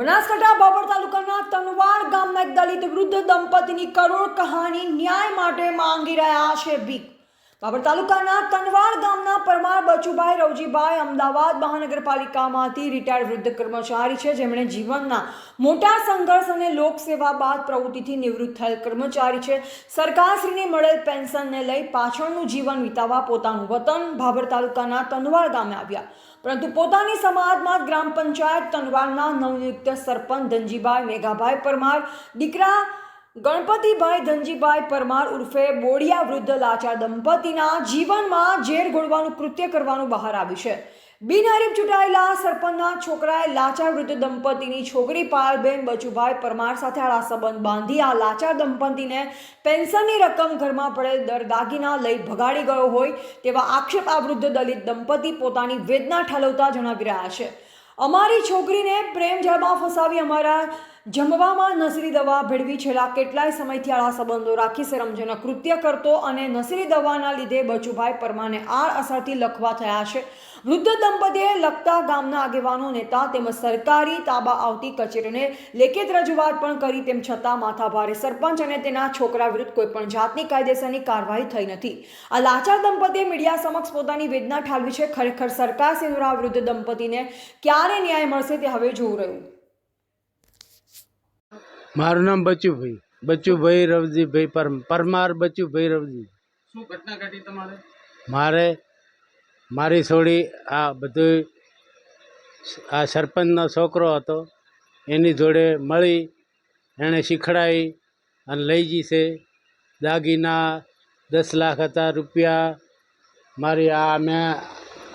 બનાસકાંઠા બાબર તાલુકાના તનવાડ ગામના એક દલિત વૃદ્ધ દંપતીની કરોડ કહાની ન્યાય માટે માંગી રહ્યા છે ભીખ. બાબર તાલુકાના કનવાડ ગામના પરમાર બચુભાઈ રવજીભાઈ અમદાવાદ મહાનગરપાલિકામાંથી રિટાયર્ડ વૃદ્ધ કર્મચારી છે. જેમણે જીવનના મોટા સંઘર્ષ અને લોકસેવા બાદ પ્રવૃત્તિથી નિવૃત્ત થયેલ કર્મચારી છે. સરકારશ્રીને મળેલ પેન્શનને લઈ પાછળનું જીવન વિતાવવા પોતાનું વતન ભાભર તાલુકાના તનવાડ ગામે આવ્યા. પરંતુ પોતાની સમાજમાં ગ્રામ પંચાયત તનવારના નવનિયુક્ત સરપંચ ધનજીભાઈ મેઘાભાઈ પરમાર, દીકરા ગણપતિભાઈ ધનજીભાઈ પરમાર ઉર્ફે બોડિયા વૃદ્ધ લાચાર દંપતીના જીવનમાં ઝેર ઘોળવાનું કૃત્ય કરવાનું બહાર આવ્યું છે. બિનહરીફ ચૂંટાયેલા સરપંચના છોકરાએ લાચાર વૃદ્ધ દંપતીની છોકરી પાયલબેન બચુભાઈ પરમાર સાથે આળા સંબંધ બાંધી આ લાચાર દંપતીને પેન્શનની રકમ ઘરમાં પડેલ દર દાગીના લઈ ભગાડી ગયો હોય તેવા આક્ષેપ આ વૃદ્ધ દલિત દંપતી પોતાની વેદના ઠાલવતા જણાવી રહ્યા છે. અમારી છોકરીને પ્રેમ જળમાં ફસાવી અમારા જમવામાં નસરી દવા ભેળવી છેલ્લા કેટલાય સમયથી આળા સંબંધો રાખી શરમજનક કૃત્ય કરતો અને નસરી દવાના લીધે બચુભાઈ પરમાને આ અસરથી લખવા થયા છે. વૃદ્ધ દંપતીએ લખતા ગામના આગેવાનો, નેતા તેમજ સરકારી તાબા આવતી કચેરીને લેખિત રજૂઆત પણ કરી, તેમ છતાં માથાભારે સરપંચ અને તેના છોકરા વિરુદ્ધ કોઈપણ જાતની કાયદેસરની કાર્યવાહી થઈ નથી. આ લાચાર દંપતીએ મીડિયા સમક્ષ પોતાની વેદના ઠાલવી છે. ખરેખર સરકાર સેનુરા વૃદ્ધ દંપતીને ક્યારે ન્યાય મળશે તે હવે જોવું રહ્યું. મારું નામ બચુભાઈ. બચુભાઈ રવજીભાઈ પરમ પરમાર બચુભાઈ રવજી. શું ઘટના ઘટી તમારે? મારે મારી છોડી આ બધું આ સરપંચનો છોકરો હતો એની જોડે મળી એણે શીખડાવી અને લઈ ગઈ છે. દાગીના દસ લાખ હતા રૂપિયા. મારી આ મેં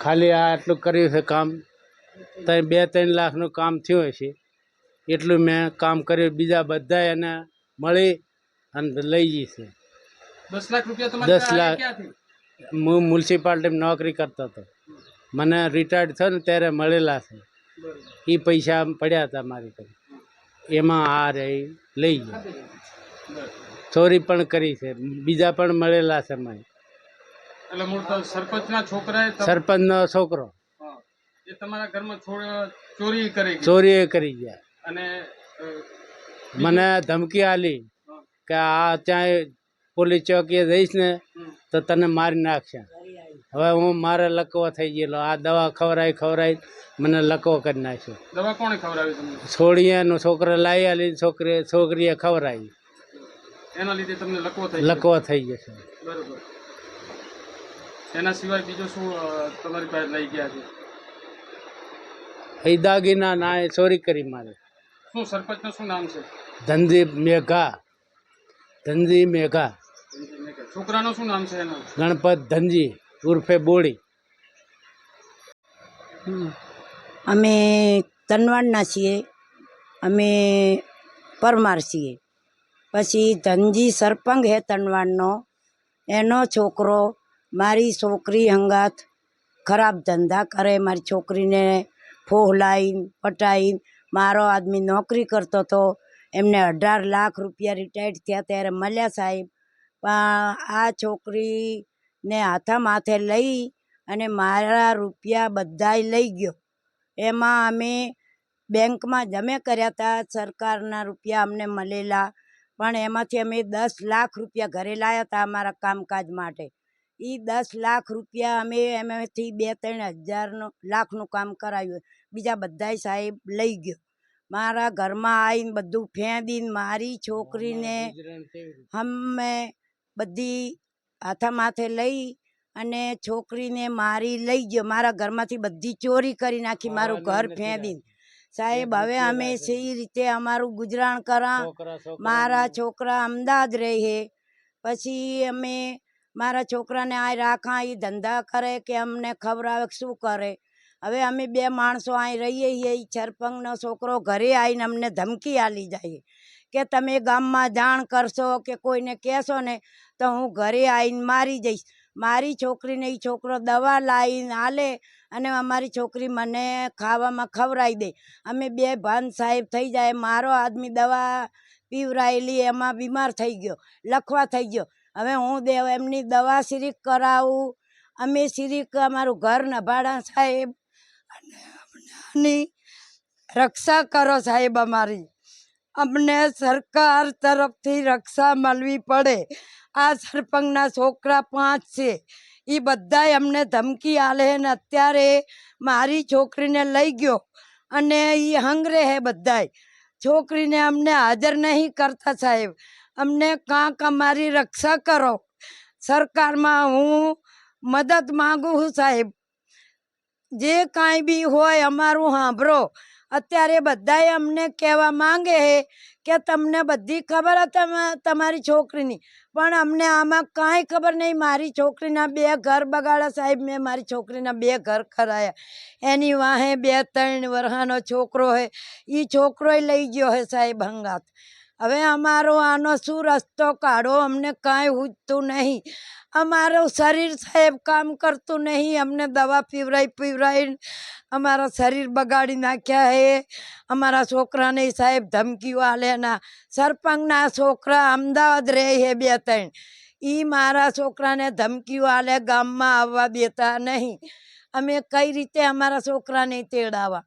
ખાલી આ આટલું કર્યું છે કામ. ત્રણ બે ત્રણ લાખનું કામ થયું હશે. એટલું મેં કામ કર્યું બીજા બધા એને મળી અને લઈ ગઈ છે. દસ લાખ રૂપિયા દસ લાખ. હું મ્યુનિસિપાલિટીમાં નોકરી કરતો હતો. મને રિટાયર્ડ થયો ને ત્યારે મળેલા છે. એ પૈસા પડ્યા હતા મારી પાસે. એમાં આ રહી લઈ ગયા. ચોરી પણ કરી છે. બીજા પણ મળેલા છે મને. સરપંચના છોકરો. ચોરી કરી ગયા. અને મને ધમકી આલી કે આ ત્યાં પોલીસ ચોકીએ જઈશ ને તો તને મારી નાખશે. હવે હું મારે લકવો થઈ ગયેલો. આ દવા ખવડાવી ખવડાવી મને લકવો કરી નાખ્યો. દવા કોણે ખવડાવી તમને? છોડીએ નો છોકરો લાવી આલી છોકરી છોકરીએ ખવડાવી. એના લીધે તમને લકવો થઈ ગયો. લકવો થઈ જશે બરોબર. એના સિવાય બીજો શું તમારી પાસે લઈ ગયા છે? એ દાગીના ના એ ચોરી કરી મારે. શું સરપંચનું શું નામ છે? ધનદીપ મેઘા. ધનજી મેઘા. છોકરાનું શું નામ છે એનું? ગણપત ધનજી ઉર્ફે બોડી. અમે તનવાડના છીએ. અમે પરમાર છીએ. પછી ધનજી સરપંગ હે તનવાડનો એનો છોકરો મારી છોકરી હંગાત ખરાબ ધંધા કરે. મારી છોકરીને ફોહલાઈ પટાઈ મારો આદમી નોકરી કરતો હતો એમને અઢાર લાખ રૂપિયા રિટાયર્ડ થયા ત્યારે મળ્યા સાહેબ. પણ આ છોકરીને હાથા માથે લઈ અને મારા રૂપિયા બધાય લઈ ગયો. એમાં અમે બેંકમાં જમે કર્યા હતા સરકારના રૂપિયા અમને મળેલા, પણ એમાંથી અમે દસ લાખ રૂપિયા ઘરે લાવ્યા હતા અમારા કામકાજ માટે. એ દસ લાખ રૂપિયા અમે એમાંથી બે ત્રણ હજારનું, લાખનું કામ કરાવ્યું. બીજા બધાય સાહેબ લઈ ગયો. મારા ઘરમાં આવીને બધું ફેંદીને મારી છોકરીને અમે બધી હાથા માથે લઈ અને છોકરીને મારી લઈ ગયો. મારા ઘરમાંથી બધી ચોરી કરી નાખી મારું ઘર ફેંદીને. સાહેબ હવે અમે સી રીતે અમારું ગુજરાન કરા મારા છોકરા અમદાવાદ રહે. પછી અમે મારા છોકરાને આ રાખા એ ધંધા કરે કે અમને ખબર આવે શું કરે? હવે અમે બે માણસો અહીં રહીએ છીએ એ સરપંચનો છોકરો ઘરે આવીને અમને ધમકી આલી જાય. કે તમે ગામમાં જાણ કરશો કે કોઈને કહેશો ને, તો હું ઘરે આવીને મારી જઈશ. મારી છોકરીને એ છોકરો દવા લાવીને હાલે અને અમારી છોકરી મને ખાવામાં ખવડાવી દે. અમે બે ભાન સાહેબ થઈ જાય, મારો આદમી દવા પીવરાયેલી એમાં બીમાર થઈ ગયો, લખવા થઈ ગયો. હવે હું દેવ એમની દવા સિરીક કરાવું. અમે સિરીક અમારું ઘર નભાડા સાહેબ અને રક્ષા કરો સાહેબ અમારી. અમને સરકાર તરફથી રક્ષા મળવી પડે. આ સરપંચના છોકરા પાંચ છે. એ બધાય અમને ધમકી આલે ને અત્યારે મારી છોકરીને લઈ ગયો અને એ હંગરે હે બધાય. છોકરીને અમને હાજર નહીં કરતા સાહેબ. અમને કાંક અમારી રક્ષા કરો. સરકારમાં હું મદદ માગું છું સાહેબ. જે કાંઈ બી હોય અમારું સાંભળો. અત્યારે બધાય અમને કહેવા માંગે છે કે તમને બધી ખબર હતી તમારી છોકરીની. પણ અમને આમાં કાંઈ ખબર નહીં, મારી છોકરીના બે ઘર બગાડ્યા સાહેબ, મેં મારી છોકરીના બે ઘર ખરાયા. એની વાહે બે ત્રણ વરહાનો છોકરો હે એ છોકરોય લઈ ગયો હે સાહેબ હંગાત. હવે અમારો આનો શું રસ્તો કાઢો અમને કાંઈ ઉજતું નહીં. અમારું શરીર સાહેબ કામ કરતું નહીં. અમને દવા પીવરાઈ પીવરાઈ અમારા શરીર બગાડી નાખ્યા હે. અમારા છોકરાને સાહેબ ધમકીઓ આલેના સરપંચના છોકરા અમદાવાદ રહે છે બે ત્રણ. એ મારા છોકરાને ધમકીઓ આલે, ગામમાં આવવા દેતા નહીં. અમે કઈ રીતે અમારા છોકરાને તેડાવા